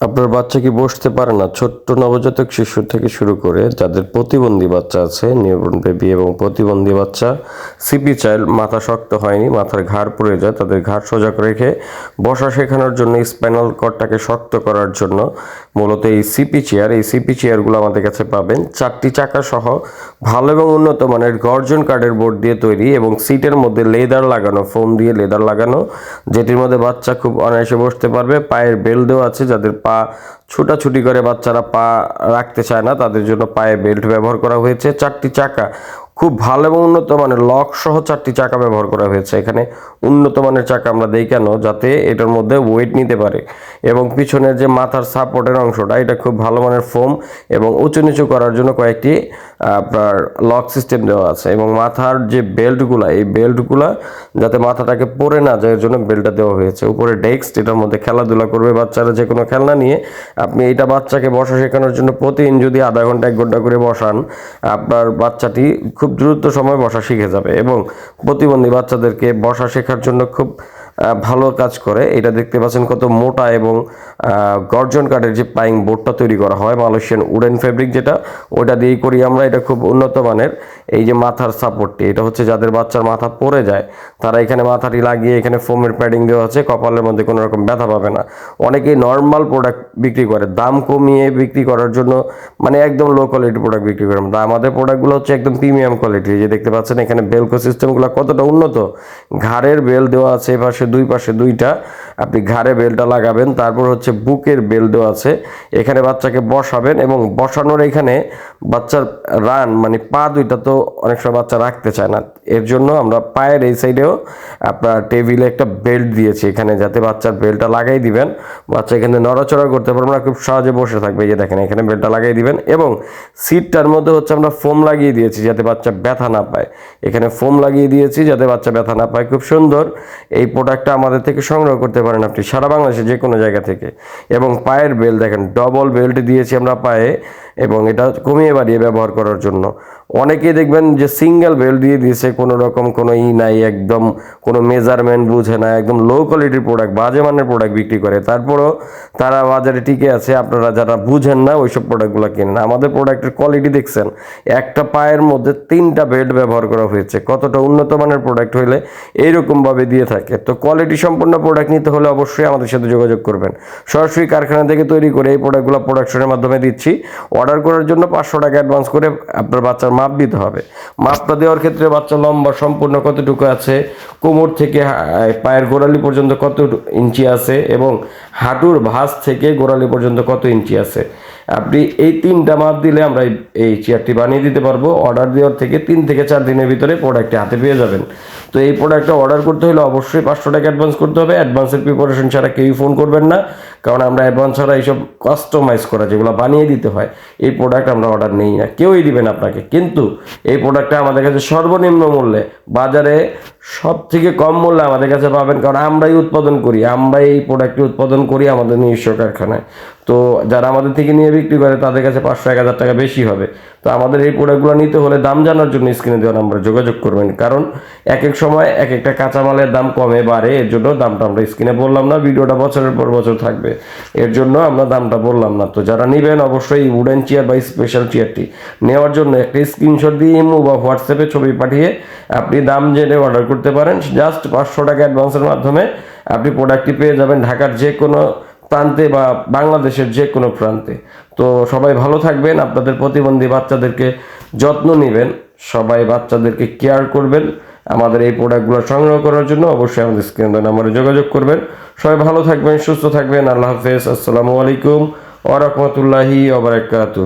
আপনার বাচ্চা কি বসতে পারে না? ছোট্ট নবজাতক শিশু থেকে শুরু করে যাদের প্রতিবন্ধী বাচ্চা আছে, নিউবর্ন বেবি এবং প্রতিবন্ধী বাচ্চা সিপি চাইল্ড মাথা শক্ত হয়নি, মাথার ঘাড় পড়ে যায়, তাদের ঘাড় সোজা রেখে বসা শেখানোর জন্য স্পাইনাল কর্ডটাকে শক্ত করার জন্য মূলত এই সিপি চেয়ার এই সিপি চেয়ারগুলো আমাদের কাছে পাবেন। চারটি চাকা সহ ভালো এবং উন্নত মানের গর্জন কার্ডের বোর্ড দিয়ে তৈরি এবং সিটের মধ্যে লেদার লাগানো, ফোম দিয়ে লেদার লাগানো, যেটির মধ্যে বাচ্চা খুব অনায়াসে বসতে পারবে। পায়ের বেল দেওয়া আছে যাদের পা ছুটাছুটি করে বাচ্চারা পা রাখতে চায় না, তাদের জন্য পায়ে বেল্ট ব্যবহার করা হয়েছে। চারটি চাকা খুব ভালো এবং উন্নত মানের লক সহ চারটি চাকা ব্যবহার করা হয়েছে। এখানে উন্নত মানের চাকা আমরা দেই কেন? যাতে এটার মধ্যে ওয়েট নিতে পারে। এবং পিছনের যে মাথার সাপোর্টের অংশটা, এটা খুব ভালো মানের ফোম এবং উঁচু নিচু করার জন্য কয়েকটি আপনার লক সিস্টেম দেওয়া আছে। এবং মাথার যে বেল্টগুলা এই বেল্টগুলা যাতে মাথাটাকে পরে না যায়, এর জন্য বেল্টটা দেওয়া হয়েছে। উপরে ডেস্ক এটার মধ্যে খেলাধুলা করবে বাচ্চারা যে কোনো খেলনা নিয়ে, আপনি এইটা বাচ্চাকে বসা শেখানোর জন্য প্রতিদিন যদি আধা ঘণ্টা, এক ঘণ্টা করে বসান, আপনার বাচ্চাটি খুব দ্রুত সময় বসা শিখে যাবে এবং প্রতিবন্ধী বাচ্চাদেরকে বসা শেখার জন্য খুব ভালো কাজ করে। এটা দেখতে পাচ্ছেন কত মোটা এবং গর্জন কাঠের যে পাইং বোর্ডটা তৈরি করা হয়, মালয়েশিয়ান উডেন ফেব্রিক যেটা ওটা দিয়েই করি আমরা। এটা খুব উন্নত মানের। এই যে মাথার সাপোর্টটি, এটা হচ্ছে যাদের বাচ্চার মাথা পড়ে যায়, তারা এখানে মাথাটি লাগিয়ে এখানে ফোমের প্যাডিং দেওয়া আছে, কপালের মধ্যে কোনো রকম ব্যথা পাবে না। অনেকেই নর্মাল প্রোডাক্ট বিক্রি করে, দাম কমিয়ে বিক্রি করার জন্য মানে একদম লো কোয়ালিটি প্রোডাক্ট বিক্রি করে। আমাদের প্রোডাক্টগুলো হচ্ছে একদম প্রিমিয়াম কোয়ালিটি যে দেখতে পাচ্ছেন এখানে বেলকো সিস্টেমগুলো কতটা উন্নত। ঘাড়ের বেল দেওয়া আছে এই পাশে দুই পাশে দুইটা। আপনি ঘাড়ে বেলটা লাগাবেন, তারপর হচ্ছে বুকের বেল দেওয়া আছে। এখানে বাচ্চাকে বসাবেন এবং বসানোর এখানে বাচ্চার রান মানে পা দুইটা তো অনেক সময় বাচ্চা রাখতে চায় না। এর জন্য আমরা পায়ের এই সাইডেও আপনার টেবিলে একটা বেল্ট দিয়েছি এখানে, যাতে বাচ্চার বেল্টটা লাগাই দিবেন। বাচ্চা এখানে নড়াচড়া করতে পারবে না, খুব সহজে বসে থাকবে। এই যে দেখেন, এখানে বেল্টটা লাগাই দিবেন এবং সিটটার মধ্যে হচ্ছে আমরা ফোম লাগিয়ে দিয়েছি যাতে বাচ্চা ব্যথা না পায়। এখানে ফোম লাগিয়ে দিয়েছি যাতে বাচ্চা ব্যথা না পায়। খুব সুন্দর। এই প্রোডাক্টটা আমাদের থেকে সংগ্রহ করতে পারেন আপনি, সারা বাংলাদেশে যে কোনো জায়গা থেকে। এবং পায়ের বেল দেখেন ডবল বেল্ট দিয়েছি আমরা পায়ে। এবং এটা কমিয়ে বাড়িয়ে ব্যবহার করার জন্য। অনেকেই দেখবেন যে সিঙ্গেল বেল্ট দিয়ে দিয়েছে, কোনো রকম কোনো ই নাই, একদম কোনো মেজারমেন্ট বুঝে না, একদম লো কোয়ালিটির প্রোডাক্ট বাজে মানের প্রোডাক্ট বিক্রি করে। তারপরও তারা বাজারে টিকে আছে, আপনারা যারা বুঝেন না ওইসব প্রোডাক্টগুলো কেনেন। আমাদের প্রোডাক্টের কোয়ালিটি দেখছেন, একটা পায়ের মধ্যে তিনটা বেল্ট ব্যবহার করা হয়েছে। কতটা উন্নত মানের প্রোডাক্ট হইলে এইরকমভাবে দিয়ে থাকে। তো কোয়ালিটি সম্পন্ন প্রোডাক্ট নিতে হলে অবশ্যই আমাদের সাথে যোগাযোগ করবেন। সরাসরি কারখানা থেকে তৈরি করে এই প্রোডাক্টগুলো প্রোডাকশনের মাধ্যমে দিচ্ছি। অর্ডার করার জন্য পাঁচশো টাকা অ্যাডভান্স করে আপনার বাচ্চার মাপ দিতে হবে। মাপটা দেওয়ার ক্ষেত্রে বাচ্চা লম্বা, সম্পূর্ণ কতটুকু আছে, কোমর থেকে পায়ের গোড়ালি পর্যন্ত কত ইঞ্চি আছে এবং হাঁটুর ভাঁজ থেকে গোড়ালি পর্যন্ত কত ইঞ্চি আছে? আপনি এই তিনটা মাপ দিলে আমরা এই- চেয়ারটি বানিয়ে দিতে পারব। অর্ডার দেওয়ার থেকে তিন থেকে চার দিনের ভিতরে প্রোডাক্টটি হাতে পেয়ে যাবেন। তো এই প্রোডাক্টটা অর্ডার করতে হলে অবশ্যই পাঁচশো টাকা অ্যাডভান্স করতে হবে। অ্যাডভান্সের প্রিপারেশন ছাড়া কেউই ফোন করবেন না। কারণ আমরা অ্যাডভান্স ছাড়া এইসব কাস্টমাইজ করা, যেগুলো বানিয়ে দিতে হয়, এই প্রোডাক্ট আমরা অর্ডার নেই না। কেউই দিবেন আপনাকে। কিন্তু এই প্রোডাক্টটা আমাদের কাছে সর্বনিম্ন মূল্যে, বাজারে সব থেকে কম মূল্যে আমাদের কাছে পাবেন। কারণ আমরাই উৎপাদন করি। আমরাই এই প্রোডাক্টটি উৎপাদন করি আমাদের নিজস্ব কারখানায়। তো যারা আমাদের থেকে নিয়ে বিক্রি করে, তাদের কাছে পাঁচশো, এক হাজার টাকা বেশি হবে। তো আমাদের এই প্রোডাক্টগুলো নিতে হলে দাম জানার জন্য স্ক্রিনে দেওয়া নাম্বারে যোগাযোগ করবেন। কারণ এক এক সময় এক একটা কাঁচামালের দাম কমে বাড়ে এর জন্য দামটা আমরা স্ক্রিনে বললাম না, ভিডিওটা বছরের পর বছর থাকবে। এর জন্য আমরা দামটা বললাম না। তো যারা নেবেন, অবশ্যই উডেন চেয়ার বা স্পেশাল চেয়ারটি নেওয়ার জন্য একটা স্ক্রিনশট দিয়ে ইমো বা হোয়াটসঅ্যাপে ছবি পাঠিয়ে আপনি দাম জেনে অর্ডার করতে পারেন। জাস্ট পাঁচশো টাকা অ্যাডভান্সের মাধ্যমে আপনি প্রোডাক্টটি পেয়ে যাবেন। ঢাকার যে কোনো প্রান্তে বা বাংলাদেশের যে কোনো প্রান্তে। তো সবাই ভালো থাকবেন, আপনাদের প্রতিবন্ধী বাচ্চাদেরকে যত্ন নেবেন, সবাই বাচ্চাদেরকে কেয়ার করবেন, আমাদের এই প্রোডাক্টগুলো সংগ্রহ করার জন্য অবশ্যই আমাদের স্ক্রিন নাম্বারে যোগাযোগ করবেন। সবাই ভালো থাকবেন, সুস্থ থাকবেন, আল্লাহ হাফেজ, আসসালামু আলাইকুম ওরকমতুল্লাহি ওবরাকাতু